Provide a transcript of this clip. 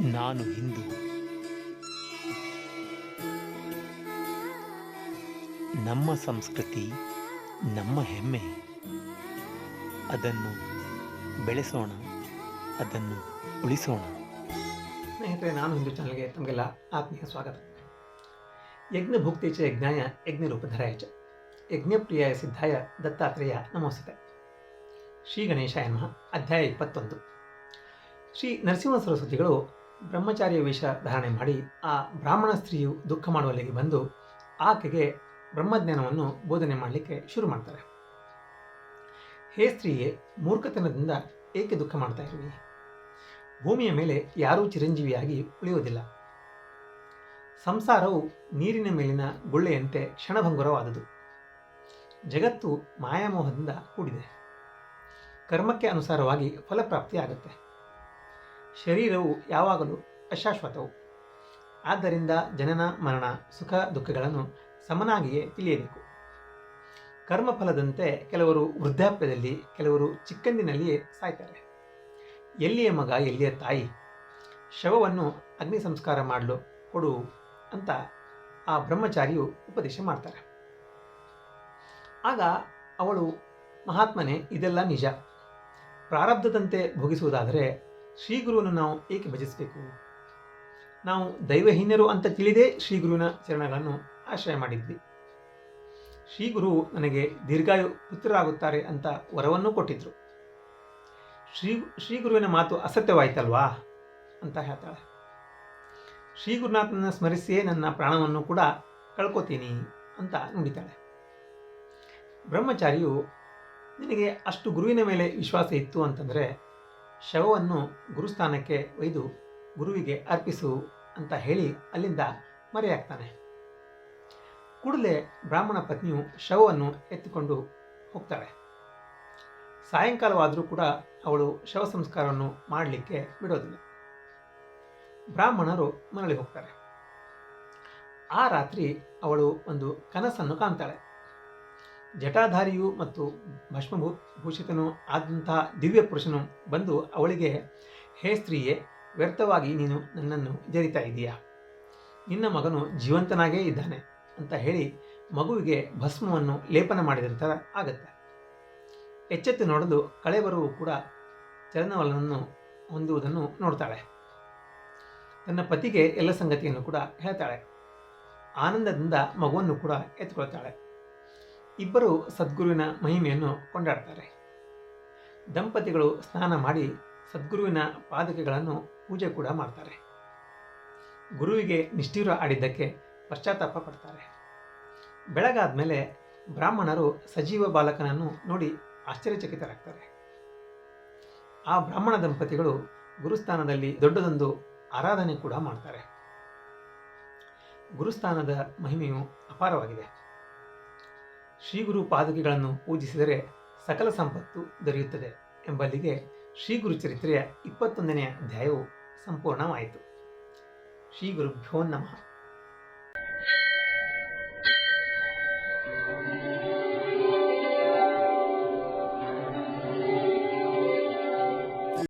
ನಾನು ಹಿಂದೂ. ನಮ್ಮ ಸಂಸ್ಕೃತಿ, ನಮ್ಮ ಹೆಮ್ಮೆ. ಅದನ್ನು ಬೆಳೆಸೋಣ, ಅದನ್ನು ಉಳಿಸೋಣ. ಸ್ನೇಹಿತರೆ, ನಾನು ಹಿಂದೂ ಚಾನಲ್ಗೆ ತಮಗೆಲ್ಲ ಆತ್ಮೀಯ ಸ್ವಾಗತ. ಯಜ್ಞ ಭುಕ್ತಿಚ ಯಜ್ಞಾಯ ಯಜ್ಞ ರೂಪಧರಾಯ ಚ. ಯಜ್ಞಪ್ರಿಯಾಯ ಸಿದ್ಧಾಯ ದತ್ತಾತ್ರೇಯ ನಮೋಸ್ತೆ. ಶ್ರೀ ಗಣೇಶಾಯ ನಮಃ, ಅಧ್ಯಾಯ ಇಪ್ಪತ್ತೊಂದು. ಶ್ರೀ ನರಸಿಂಹ ಸರಸ್ವತಿಗಳು ಬ್ರಹ್ಮಚಾರ್ಯ ವೇಷ ಧಾರಣೆ ಮಾಡಿ ಆ ಬ್ರಾಹ್ಮಣ ಸ್ತ್ರೀಯು ದುಃಖ ಮಾಡುವಲ್ಲಿಗೆ ಬಂದು ಆಕೆಗೆ ಬ್ರಹ್ಮಜ್ಞಾನವನ್ನು ಬೋಧನೆ ಮಾಡಲಿಕ್ಕೆ ಶುರು ಮಾಡ್ತಾರೆ. ಹೇ ಸ್ತ್ರೀಯೇ, ಮೂರ್ಖತನದಿಂದ ಏಕೆ ದುಃಖ ಮಾಡ್ತಾ ಇರುವಿ? ಭೂಮಿಯ ಮೇಲೆ ಯಾರೂ ಚಿರಂಜೀವಿಯಾಗಿ ಉಳಿಯುವುದಿಲ್ಲ. ಸಂಸಾರವು ನೀರಿನ ಮೇಲಿನ ಗುಳ್ಳೆಯಂತೆ ಕ್ಷಣಭಂಗುರವಾದುದು. ಜಗತ್ತು ಮಾಯಾಮೋಹದಿಂದ ಕೂಡಿದೆ. ಕರ್ಮಕ್ಕೆ ಅನುಸಾರವಾಗಿ ಫಲಪ್ರಾಪ್ತಿಯಾಗುತ್ತೆ. ಶರೀರವು ಯಾವಾಗಲೂ ಅಶಾಶ್ವತವು. ಆದ್ದರಿಂದ ಜನನ, ಮರಣ, ಸುಖ, ದುಃಖಗಳನ್ನು ಸಮನಾಗಿಯೇ ತಿಳಿಯಬೇಕು. ಕರ್ಮಫಲದಂತೆ ಕೆಲವರು ವೃದ್ಧಾಪ್ಯದಲ್ಲಿ, ಕೆಲವರು ಚಿಕ್ಕಂದಿನಲ್ಲಿಯೇ ಸಾಯ್ತಾರೆ. ಎಲ್ಲಿಯ ಮಗ, ಎಲ್ಲಿಯ ತಾಯಿ? ಶವವನ್ನು ಅಗ್ನಿ ಸಂಸ್ಕಾರ ಮಾಡಲು, ಕೊಡು ಅಂತ ಆ ಬ್ರಹ್ಮಚಾರಿಯು ಉಪದೇಶ ಮಾಡ್ತಾರೆ. ಆಗ ಅವಳು, ಮಹಾತ್ಮನೇ, ಇದೆಲ್ಲ ನಿಜ. ಪ್ರಾರಬ್ಧದಂತೆ ಭೋಗಿಸುವುದಾದರೆ ಶ್ರೀ ಗುರುವನ್ನು ನಾವು ಏಕೆ ಭಜಿಸಬೇಕು? ನಾವು ದೈವಹೀನರು ಅಂತ ತಿಳಿದೇ ಶ್ರೀ ಗುರುವಿನ ಚರಣಗಳನ್ನು ಆಶ್ರಯ ಮಾಡಿದ್ವಿ. ಶ್ರೀ ಗುರು ನನಗೆ ದೀರ್ಘಾಯು ಪುತ್ರರಾಗುತ್ತಾರೆ ಅಂತ ವರವನ್ನು ಕೊಟ್ಟಿದ್ರು. ಶ್ರೀ ಶ್ರೀ ಗುರುವಿನ ಮಾತು ಅಸತ್ಯವಾಯ್ತಲ್ವಾ? ಅಂತ ಹೇಳ್ತಾಳೆ. ಶ್ರೀ ಗುರುನಾಥನ ಸ್ಮರಿಸಿಯೇ ನನ್ನ ಪ್ರಾಣವನ್ನು ಕೂಡ ಕಳ್ಕೊತೀನಿ ಅಂತ ನುಡಿತಾಳೆ. ಬ್ರಹ್ಮಚಾರಿಯು, ನಿನಗೆ ಅಷ್ಟು ಗುರುವಿನ ಮೇಲೆ ವಿಶ್ವಾಸ ಇತ್ತು ಅಂತಂದರೆ ಶವವನ್ನು ಗುರುಸ್ಥಾನಕ್ಕೆ ಒಯ್ದು ಗುರುವಿಗೆ ಅರ್ಪಿಸು ಅಂತ ಹೇಳಿ ಅಲ್ಲಿಂದ ಮರೆಯಾಗ್ತಾನೆ. ಕೂಡಲೇ ಬ್ರಾಹ್ಮಣ ಪತ್ನಿಯು ಶವವನ್ನು ಎತ್ತಿಕೊಂಡು ಹೋಗ್ತಾಳೆ. ಸಾಯಂಕಾಲವಾದರೂ ಕೂಡ ಅವಳು ಶವ ಸಂಸ್ಕಾರವನ್ನು ಮಾಡಲಿಕ್ಕೆ ಬಿಡೋದಿಲ್ಲ. ಬ್ರಾಹ್ಮಣರು ಮರಳಿ ಹೋಗ್ತಾರೆ. ಆ ರಾತ್ರಿ ಅವಳು ಒಂದು ಕನಸನ್ನು ಕಾಣ್ತಾಳೆ. ಜಟಾಧಾರಿಯು ಮತ್ತು ಭಸ್ಮಭೂ ಭೂಷಿತನು ಆದಂತಹ ದಿವ್ಯ ಪುರುಷನು ಬಂದು ಅವಳಿಗೆ, ಹೇ ಸ್ತ್ರೀಯೇ, ವ್ಯರ್ಥವಾಗಿ ನೀನು ನನ್ನನ್ನು ಜರಿತಾ ಇದೀಯಾ? ನಿನ್ನ ಮಗನು ಜೀವಂತನಾಗೇ ಇದ್ದಾನೆ ಅಂತ ಹೇಳಿ ಮಗುವಿಗೆ ಭಸ್ಮವನ್ನು ಲೇಪನ ಮಾಡಿದಂಥ ಆಗತ್ತೆ. ಎಚ್ಚೆತ್ತು ನೋಡಲು ಕಳೆಬರವು ಕೂಡ ಚಲನವಲನವನ್ನು ಹೊಂದುವುದನ್ನು ನೋಡ್ತಾಳೆ. ತನ್ನ ಪತಿಗೆ ಎಲ್ಲ ಸಂಗತಿಯನ್ನು ಕೂಡ ಹೇಳ್ತಾಳೆ. ಆನಂದದಿಂದ ಮಗುವನ್ನು ಕೂಡ ಎತ್ಕೊಳ್ತಾಳೆ. ಇಬ್ಬರು ಸದ್ಗುರುವಿನ ಮಹಿಮೆಯನ್ನು ಕೊಂಡಾಡ್ತಾರೆ. ದಂಪತಿಗಳು ಸ್ನಾನ ಮಾಡಿ ಸದ್ಗುರುವಿನ ಪಾದಕೆಗಳನ್ನು ಪೂಜೆ ಕೂಡ ಮಾಡ್ತಾರೆ. ಗುರುವಿಗೆ ನಿಷ್ಠೀರ ಆಡಿದ್ದಕ್ಕೆ ಪಶ್ಚಾತ್ತಾಪ ಪಡ್ತಾರೆ. ಬೆಳಗಾದ ಮೇಲೆ ಬ್ರಾಹ್ಮಣರು ಸಜೀವ ಬಾಲಕನನ್ನು ನೋಡಿ ಆಶ್ಚರ್ಯಚಕಿತರಾಗ್ತಾರೆ. ಆ ಬ್ರಾಹ್ಮಣ ದಂಪತಿಗಳು ಗುರುಸ್ಥಾನದಲ್ಲಿ ದೊಡ್ಡದೊಂದು ಆರಾಧನೆ ಕೂಡ ಮಾಡ್ತಾರೆ. ಗುರುಸ್ಥಾನದ ಮಹಿಮೆಯು ಅಪಾರವಾಗಿದೆ. ಶ್ರೀ ಗುರು ಪಾದಕಿಗಳನ್ನು ಪೂಜಿಸಿದರೆ ಸಕಲ ಸಂಪತ್ತು ದೊರೆಯುತ್ತದೆ ಎಂಬಲ್ಲಿಗೆ ಶ್ರೀಗುರು ಚರಿತ್ರೆಯ ಇಪ್ಪತ್ತೊಂದನೆಯ ಅಧ್ಯಾಯವು ಸಂಪೂರ್ಣವಾಯಿತು. ಶ್ರೀ ಗುರುಭ್ಯೋ